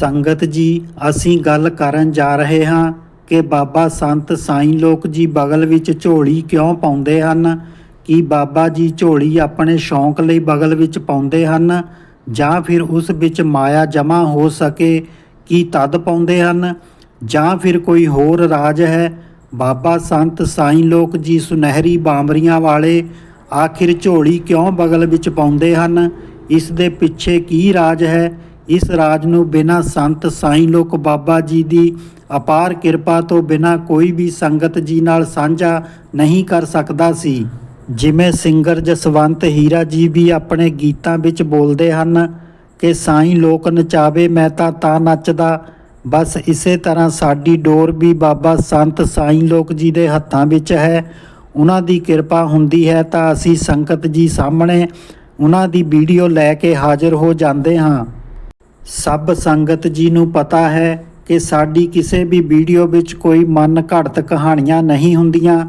ਸੰਗਤ ਜੀ, ਅਸੀਂ ਗੱਲ ਕਰਨ ਜਾ ਰਹੇ ਹਾਂ ਕਿ ਬਾਬਾ ਸੰਤ ਸਾਈਂ ਲੋਕ ਜੀ ਬਗਲ ਵਿੱਚ ਝੋਲੀ ਕਿਉਂ ਪਾਉਂਦੇ ਹਨ? ਕੀ ਬਾਬਾ ਜੀ ਝੋਲੀ ਆਪਣੇ ਸ਼ੌਂਕ ਲਈ ਬਗਲ ਵਿੱਚ ਪਾਉਂਦੇ ਹਨ? ਜਾਂ ਫਿਰ ਉਸ ਵਿੱਚ ਮਾਇਆ ਜਮਾ ਹੋ ਸਕੇ, ਕੀ ਤਦ ਪਾਉਂਦੇ ਹਨ? ਜਾਂ ਫਿਰ ਕੋਈ ਹੋਰ ਰਾਜ ਹੈ? ਬਾਬਾ ਸੰਤ ਸਾਈਂ ਲੋਕ ਜੀ ਸੁਨਹਿਰੀ ਬਾਂਬਰੀਆਂ ਵਾਲੇ ਆਖਿਰ ਝੋਲੀ ਕਿਉਂ ਬਗਲ ਵਿੱਚ ਪਾਉਂਦੇ ਹਨ? ਇਸ ਦੇ ਪਿੱਛੇ ਕੀ ਰਾਜ ਹੈ? ਇਸ ਰਾਜ ਨੂੰ ਬਿਨਾਂ ਸੰਤ ਸਾਈਂ ਲੋਕ ਬਾਬਾ ਜੀ ਦੀ ਅਪਾਰ ਕਿਰਪਾ ਤੋਂ ਬਿਨਾਂ ਕੋਈ ਵੀ ਸੰਗਤ ਜੀ ਨਾਲ ਸਾਂਝਾ ਨਹੀਂ ਕਰ ਸਕਦਾ ਸੀ। ਜਿਵੇਂ ਸਿੰਗਰ ਜਸਵੰਤ ਹੀਰਾ ਜੀ ਵੀ ਆਪਣੇ ਗੀਤਾਂ ਵਿੱਚ ਬੋਲਦੇ ਹਨ ਕਿ ਸਾਈਂ ਲੋਕ ਨਚਾਵੇ, ਮੈਂ ਤਾਂ ਤਾਂ ਨੱਚਦਾ। ਬਸ ਇਸੇ ਤਰ੍ਹਾਂ ਸਾਡੀ ਡੋਰ ਵੀ ਬਾਬਾ ਸੰਤ ਸਾਈਂ ਲੋਕ ਜੀ ਦੇ ਹੱਥਾਂ ਵਿੱਚ ਹੈ। ਉਹਨਾਂ ਦੀ ਕਿਰਪਾ ਹੁੰਦੀ ਹੈ ਤਾਂ ਅਸੀਂ ਸੰਗਤ ਜੀ ਸਾਹਮਣੇ ਉਹਨਾਂ ਦੀ ਵੀਡੀਓ ਲੈ ਕੇ ਹਾਜ਼ਰ ਹੋ ਜਾਂਦੇ ਹਾਂ। ਸਭ ਸੰਗਤ ਜੀ ਨੂੰ ਪਤਾ ਹੈ ਕਿ ਸਾਡੀ ਕਿਸੇ ਵੀ ਵੀਡੀਓ ਵਿੱਚ ਕੋਈ ਮਨ ਘੜਤ ਕਹਾਣੀਆਂ ਨਹੀਂ ਹੁੰਦੀਆਂ,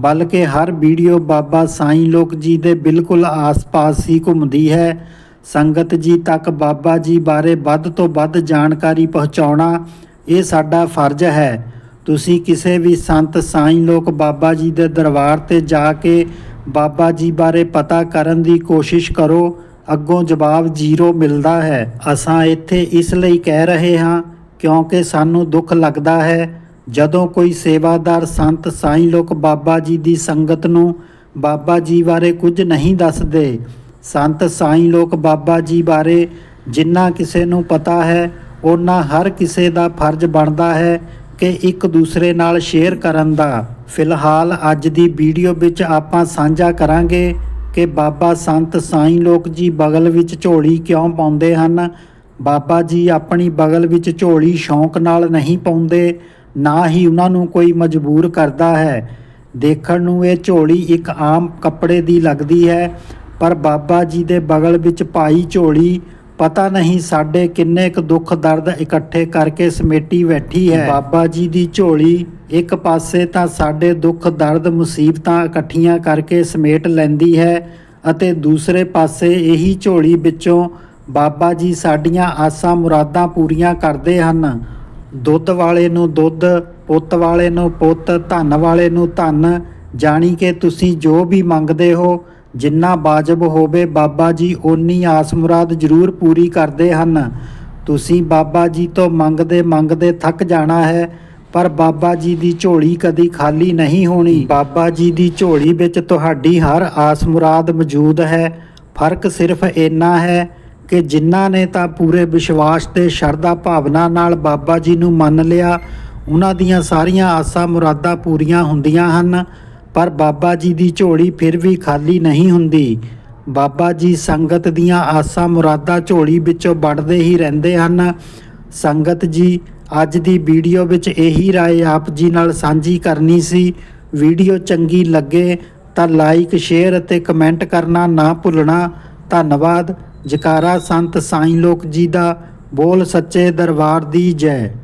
ਬਲਕਿ ਹਰ ਵੀਡੀਓ ਬਾਬਾ ਸਾਈਂ ਲੋਕ ਜੀ ਦੇ ਬਿਲਕੁਲ ਆਸ-ਪਾਸ ਹੀ ਘੁੰਮਦੀ ਹੈ। ਸੰਗਤ ਜੀ ਤੱਕ ਬਾਬਾ ਜੀ ਬਾਰੇ ਵੱਧ ਤੋਂ ਵੱਧ ਜਾਣਕਾਰੀ ਪਹੁੰਚਾਉਣਾ ਇਹ ਸਾਡਾ ਫਰਜ਼ ਹੈ। ਤੁਸੀਂ ਕਿਸੇ ਵੀ ਸੰਤ ਸਾਈਂ ਲੋਕ ਬਾਬਾ ਜੀ ਦੇ ਦਰਬਾਰ ਤੇ ਜਾ ਕੇ ਬਾਬਾ ਜੀ ਬਾਰੇ ਪਤਾ ਕਰਨ ਦੀ ਕੋਸ਼ਿਸ਼ ਕਰੋ ਅੱਗੋਂ ਜਵਾਬ ਜ਼ੀਰੋ ਮਿਲਦਾ ਹੈ। ਅਸਾਂ ਇੱਥੇ ਇਸ ਲਈ ਕਹਿ ਰਹੇ ਹਾਂ, ਕਿਉਂਕਿ ਸਾਨੂੰ ਦੁੱਖ ਲੱਗਦਾ ਹੈ, ਜਦੋਂ ਕੋਈ ਸੇਵਾਦਾਰ ਸੰਤ ਸਾਈਂ ਲੋਕ ਬਾਬਾ ਜੀ ਦੀ ਸੰਗਤ ਨੂੰ ਬਾਬਾ ਜੀ ਬਾਰੇ ਕੁਝ ਨਹੀਂ ਦੱਸਦੇ। ਸੰਤ ਸਾਈਂ ਲੋਕ ਬਾਬਾ ਜੀ ਬਾਰੇ ਜਿੰਨਾ ਕਿਸੇ ਨੂੰ ਪਤਾ ਹੈ ਉਹਨਾਂ ਹਰ ਕਿਸੇ ਦਾ ਫਰਜ਼ ਬਣਦਾ ਹੈ ਕਿ ਇੱਕ ਦੂਸਰੇ ਨਾਲ ਸ਼ੇਅਰ ਕਰਨ ਦਾ। ਫਿਲਹਾਲ ਅੱਜ ਦੀ ਵੀਡੀਓ ਵਿੱਚ ਆਪਾਂ ਸਾਂਝਾ ਕਰਾਂਗੇ ਕਿ ਬਾਬਾ ਸੰਤ ਸਾਈਂ ਲੋਕ ਜੀ ਬਗਲ ਵਿੱਚ ਝੋਲੀ ਕਿਉਂ ਪਾਉਂਦੇ ਹਨ? ਬਾਬਾ ਜੀ ਆਪਣੀ ਬਗਲ ਵਿੱਚ ਝੋਲੀ ਸ਼ੌਂਕ ਨਾਲ ਨਹੀਂ ਪਾਉਂਦੇ, ਨਾ ਹੀ ਉਹਨਾਂ ਨੂੰ ਕੋਈ ਮਜਬੂਰ ਕਰਦਾ ਹੈ। ਦੇਖਣ ਨੂੰ ਇਹ ਝੋਲੀ ਇੱਕ ਆਮ ਕੱਪੜੇ ਦੀ ਲੱਗਦੀ ਹੈ, ਪਰ ਬਾਬਾ ਜੀ ਦੇ ਬਗਲ ਵਿੱਚ ਪਾਈ ਝੋਲੀ ਪਤਾ ਨਹੀਂ ਸਾਡੇ ਕਿੰਨੇ ਕੁ ਦੁੱਖ ਦਰਦ ਇਕੱਠੇ ਕਰਕੇ ਸਮੇਟੀ ਬੈਠੀ ਹੈ। ਬਾਬਾ ਜੀ ਦੀ ਝੋਲੀ ਇੱਕ ਪਾਸੇ ਤਾਂ ਸਾਡੇ ਦੁੱਖ ਦਰਦ ਮੁਸੀਬਤਾਂ ਇਕੱਠੀਆਂ ਕਰਕੇ ਸਮੇਟ ਲੈਂਦੀ ਹੈ ਅਤੇ ਦੂਸਰੇ ਪਾਸੇ ਇਹੀ ਝੋਲੀ ਵਿੱਚੋਂ ਬਾਬਾ ਜੀ ਸਾਡੀਆਂ ਆਸਾਂ ਮੁਰਾਦਾਂ ਪੂਰੀਆਂ ਕਰਦੇ ਹਨ। ਦੁੱਧ ਵਾਲੇ ਨੂੰ ਦੁੱਧ, ਪੁੱਤ ਵਾਲੇ ਨੂੰ ਪੁੱਤ, ਧਨ ਵਾਲੇ ਨੂੰ ਧਨ। ਜਾਣੀ ਕਿ ਤੁਸੀਂ ਜੋ ਵੀ ਮੰਗਦੇ ਹੋ ਜਿੰਨਾ ਵਾਜਬ ਹੋਵੇ ਬਾਬਾ ਜੀ, ਓਨੀ ਆਸ ਮੁਰਾਦ ਜ਼ਰੂਰ ਪੂਰੀ ਕਰਦੇ ਹਨ। ਤੁਸੀਂ ਬਾਬਾ ਜੀ ਤੋਂ ਮੰਗਦੇ ਮੰਗਦੇ ਥੱਕ ਜਾਣਾ ਹੈ, ਪਰ ਬਾਬਾ ਜੀ ਦੀ ਝੋਲੀ ਕਦੀ ਖਾਲੀ ਨਹੀਂ ਹੋਣੀ। ਬਾਬਾ ਜੀ ਦੀ ਝੋਲੀ ਵਿੱਚ ਤੁਹਾਡੀ ਹਰ ਆਸ ਮੁਰਾਦ ਮੌਜੂਦ ਹੈ। ਫ਼ਰਕ ਸਿਰਫ ਇੰਨਾ ਹੈ ਕਿ ਜਿਨ੍ਹਾਂ ਨੇ ਤਾਂ ਪੂਰੇ ਵਿਸ਼ਵਾਸ ਤੇ ਸ਼ਰਧਾ ਭਾਵਨਾ ਨਾਲ ਬਾਬਾ ਜੀ ਨੂੰ ਮੰਨ ਲਿਆ, ਉਹਨਾਂ ਦੀਆਂ ਸਾਰੀਆਂ ਆਸਾਂ ਮੁਰਾਦਾਂ ਪੂਰੀਆਂ ਹੁੰਦੀਆਂ ਹਨ। ਪਰ ਬਾਬਾ ਜੀ ਦੀ ਝੋਲੀ ਫਿਰ ਵੀ ਖਾਲੀ ਨਹੀਂ ਹੁੰਦੀ। ਬਾਬਾ ਜੀ ਸੰਗਤ ਦੀਆਂ ਆਸਾਂ ਮੁਰਾਦਾਂ ਝੋਲੀ ਵਿੱਚੋਂ ਵੱਢਦੇ ਹੀ ਰਹਿੰਦੇ ਹਨ। ਸੰਗਤ ਜੀ, ਅੱਜ ਦੀ ਵੀਡੀਓ ਵਿੱਚ ਇਹੀ ਰਾਏ ਆਪ ਜੀ ਨਾਲ ਸਾਂਝੀ ਕਰਨੀ ਸੀ। ਵੀਡੀਓ ਚੰਗੀ ਲੱਗੇ ਤਾਂ ਲਾਈਕ, ਸ਼ੇਅਰ ਅਤੇ ਕਮੈਂਟ ਕਰਨਾ ਨਾ ਭੁੱਲਣਾ। ਧੰਨਵਾਦ। ਜਕਾਰਾ ਸੰਤ ਸਾਈਂ ਲੋਕ ਜੀ ਦਾ। ਬੋਲ ਸੱਚੇ ਦਰਬਾਰ ਦੀ ਜੈ।